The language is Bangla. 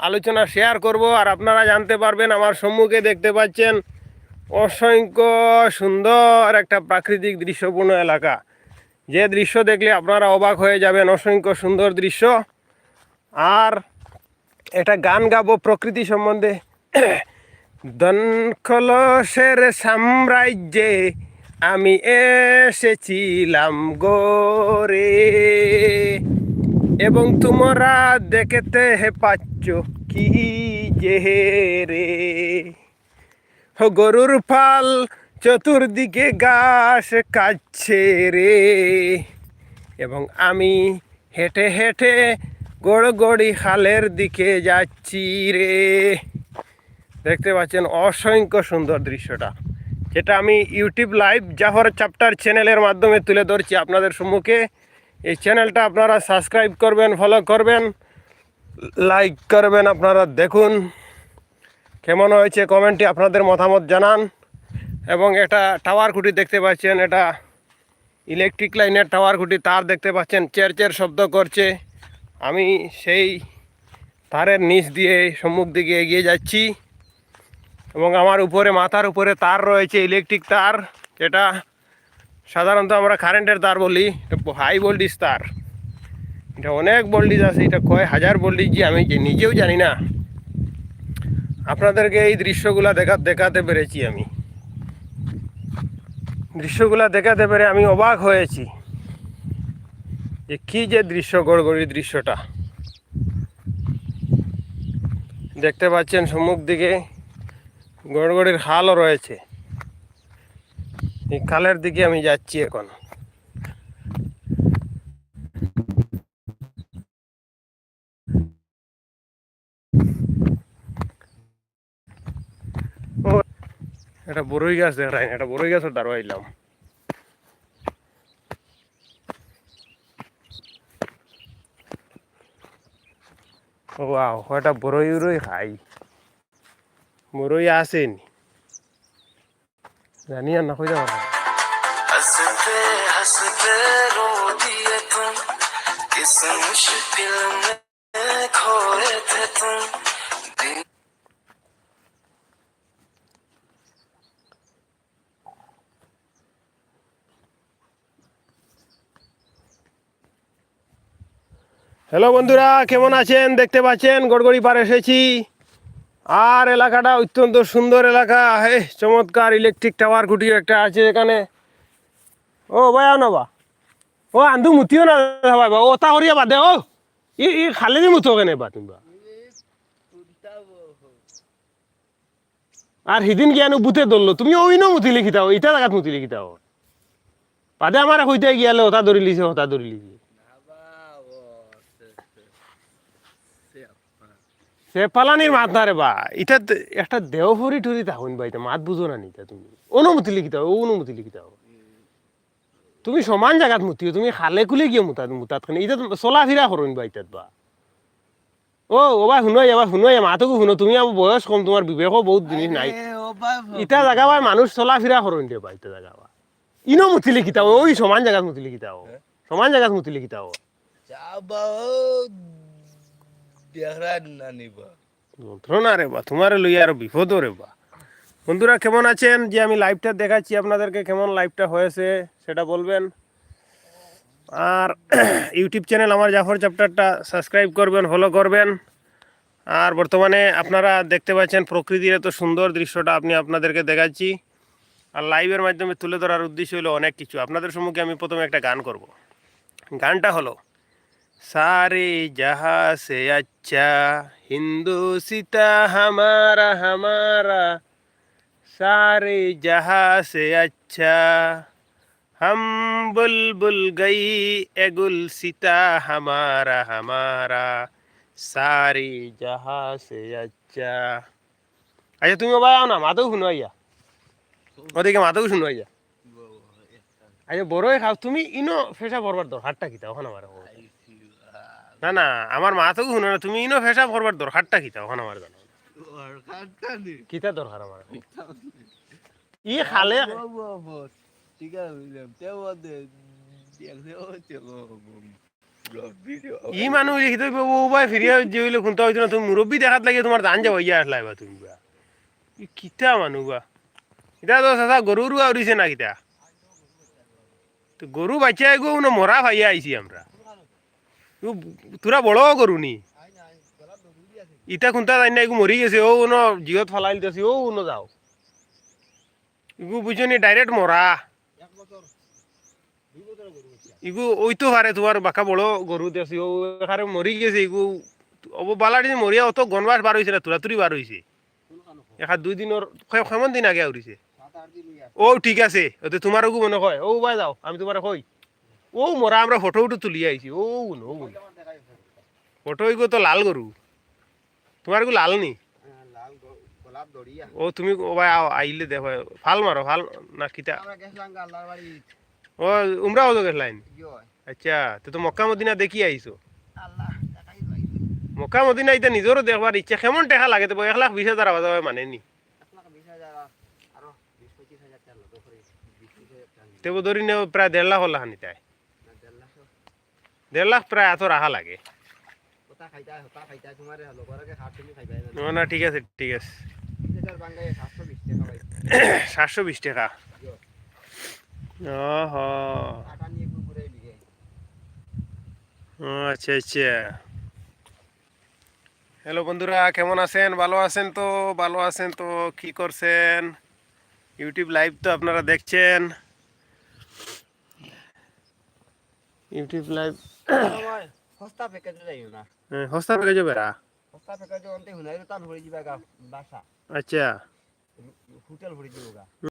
আলোচনা শেয়ার করব আর আপনারা জানতে পারবেন, আমার সম্মুখে দেখতে পাচ্ছেন অসংখ্য সুন্দর একটা প্রাকৃতিক দৃশ্যপূর্ণ এলাকা। যে দৃশ্য দেখলে আপনারা অবাক হয়ে যাবেন, অসংখ্য সুন্দর দৃশ্য। আর এটা গান গাবো প্রকৃতি সম্বন্ধে। দনখলসের সাম্রাজ্যে আমি এসেছিলাম গোরে এবং তোমরা দেখতে হে পাচ্ছ কি যে রে। গরুর পাল চতুর্দিকে ঘাস কাচ্ছে রে। এবং আমি হেঁটে হেঁটে গড়গড়ি খালের দিকে যাচ্ছি রে। দেখতে পাচ্ছেন অসংখ্য সুন্দর দৃশ্যটা, যেটা আমি ইউটিউব লাইভ জাহর চ্যাপ্টার চ্যানেলের মাধ্যমে তুলে ধরছি আপনাদের সম্মুখে। এই চ্যানেলটা আপনারা সাবস্ক্রাইব করবেন ফলো করবেন লাইক করবেন আপনারা দেখুন। কেমন হয়েছে কমেন্টে আপনাদের মতামত জানান। এবং এটা টাওয়ার খুঁটি দেখতে পাচ্ছেন, এটা ইলেকট্রিক লাইনের টাওয়ার খুঁটি, তার দেখতে পাচ্ছেন চের চের শব্দ করছে। আমি সেই তারের নিচ দিয়ে সম্মুখ দিকে এগিয়ে যাচ্ছি। এবং আমার উপরে, মাথার উপরে তার রয়েছে ইলেকট্রিক তার, যেটা সাধারণত আমরা কারেন্টের তার বলি, এটা হাই ভোল্টেজ তার এটা অনেক ভোল্টেজ আছে, এটা কয় হাজার ভোল্টেজ যে আমি নিজেও জানি না। আপনাদেরকে এই দৃশ্যগুলা দেখা, দেখাতে পেরেছি আমি। দৃশ্যগুলা দেখাতে পেরে আমি অবাক হয়েছি যে কি যে দৃশ্য গড়গড়ি দৃশ্যটা। দেখতে পাচ্ছেন সম্মুখ দিকে গড়গড়ির হালও রয়েছে। এই খালের দিকে আমি যাচ্ছি এখন। এটা বড়ই গাছ দেখাই, এটা বড়ই গাছের দ্বারা আইলাম ও আও এটা বড়ই উড়ই খাই। বড়ই আসেনি। জানি আর না কই যাবো हंसते हंसते रो दिए तुम किस मुश्किल में खोए थे तुम दिन হ্যালো বন্ধুরা কেমন আছেন দেখতে পাচ্ছেন গড়গড়ি পার এসেছি আর এলাকাটা অত্যন্ত সুন্দর এলাকা। হে চমৎকার ইলেকট্রিক টাওয়ার খুঁটিও একটা আছে এখানে। ও ভাই আনো বা। ও আন্ধু মুতিও না ভাই, বা। ও, তা করিয়া বাদে, ও। ই ই, খালে দি মুতো কেনে বা তুমি আর সিদিন গিয়ানো বুতে ধরলো। তুমি ওইনো মুতি লিখিতাও ইটা জায়গাত মুতি লিখিতাও বাদে আমার কইতে গিয়ালে ওটা ধরি লিছে ওটা ধরি লিছে সে পালানির মাত না রে বা এটা একটা দেওভরি টুরি থাকুন বা এটা মাত বুঝো না নিতা তুমি। অনুমতি লিখিতা ও অনুমতি লিখিতা তুমি সমান জায়গাত মুতিও তুমি খালে খুলে গিয়ে মুতাত মুতাত খানে। এটা চলা ফিরা করুন বা ইটাত বা। ও ওবা শুনোই এবার শুনোই মাতকো শুনো তুমি আমার বয়স কম তোমার বিবেকও বহুত জিনিস নাই। ইটা জায়গা বা মানুষ চলা ফিরা করুন দে বা ইটা জায়গা বা ইনো মুতি লিখিতা ওই সমান জায়গাত মুতি লিখিতা সমান জায়গাত মুতি লিখিতা যন্ত্রণা বা, তোমার লইয়া আরও বিপদও রে বা। বন্ধুরা, কেমন আছেন? যে আমি লাইভটা দেখাচ্ছি, আপনাদেরকে কেমন লাইভটা হয়েছে সেটা বলবেন। আর ইউটিউব চ্যানেল আমার জাফর চ্যাপ্টারটা সাবস্ক্রাইব করবেন ফলো করবেন। আর বর্তমানে আপনারা দেখতে পাচ্ছেন, প্রকৃতির এত সুন্দর দৃশ্যটা আপনি আপনাদেরকে দেখাচ্ছি। আর লাইভের মাধ্যমে তুলে ধরার উদ্দেশ্য হলো অনেক কিছু। আপনাদের সম্মুখে আমি প্রথমে একটা গান করব। গানটা হলো सारे जहाँ से अच्छा हिंदू सीता हमारा हमारा सारे जहाँ से अच्छा हम बुलबुल गई एगुल सीता हमारा हमारा सारी जहाँ से अच्छा আচ্ছা তুমি বাবা আও না মাতেও শুনো আইয়া ওদিকে মাতেও শুনো আইয়া আচ্ছা বড়ই খাও তুমি ইনো ফেসা পড়বার দরকারটা কিতা ওখানে আমার না না আমার মাতেও শুনো না তুমি ইনো ফেসা পড়বার দরকারটা কিতা ওখানে আমার জানো? কিতা দরকার আমার? ই খালে ঠিক আছে ই মানুষ লিখি তো ও ভাই ফিরিয়া যে হইলে খুনতে হইতো না তুমি মুরব্বী দেখাত লাগে তোমার ধান যাব ইয়া আসলাই বা তুমি বা। ই কিতা মানুহ বা। এটা তো চাচা গরুরও আউরিছে না কিতা? তো গরু বাচ্চা এগো না মরা ভাইয়া আইছি আমরা। তোরা বড় গরু নি ইটা খুনতা যাই না মরি গেছে ও ন জিয়ত ফলাই দিতেছি ও ন যাও ইগু বুঝনি ডাইরেক্ট মরা ইগু ওই তো হারে তোমার বাঁকা বড় গরু দেছি ও হারে মরি গেছে ইগু অব বালাটি মরিয়া অত গনবাস বার হয়েছে না তুরাতুরি বার হয়েছে এখান দুই দিনের কেমন দিন আগে আউরিছে ও ঠিক আছে ওতে তোমার ওগু মনে কয় ও বাই যাও আমি তোমার কই ও মরা আমরা ফটো উটো তুলি আইছি ও গুণ ফটো ইগো তো লাল গরু তোমার গু লাল নি? ও তুমি ও ভাই আইলে দেখো ফাল মারো ফাল না কিতা। ও উমরা হতো গেছলাইন আচ্ছা তো তো মক্কা মদিনা দেখি আইছো মক্কা মদিনা এটা নিজেরও দেখবার ইচ্ছা কেমন টেকা লাগে তো এক লাখ বিশ হাজার আওয়াজ মানে নি। তেব ধরি নেও প্রায় দেড় লাখ হল হানি তাই। না দেড় লাখ প্রায় এত রাখা লাগে। না ঠিক আছে ঠিক আছে। সাতশো বিশ টাকা আচ্ছা আচ্ছা। হ্যালো বন্ধুরা কেমন আছেন? ভালো আছেন তো? ভালো আছেন তো? কি করছেন? ইউটিউব লাইভ তো আপনারা দেখছেন। ইউটিউব লাইভ সস্তা প্যাকেজ যাইও না হস্তা পেকে যাবে রা সস্তা প্যাকেজ অন্তে হুনাই তান ভরে যাবে গা বাসা আচ্ছা হোটেল ভরে দিব গা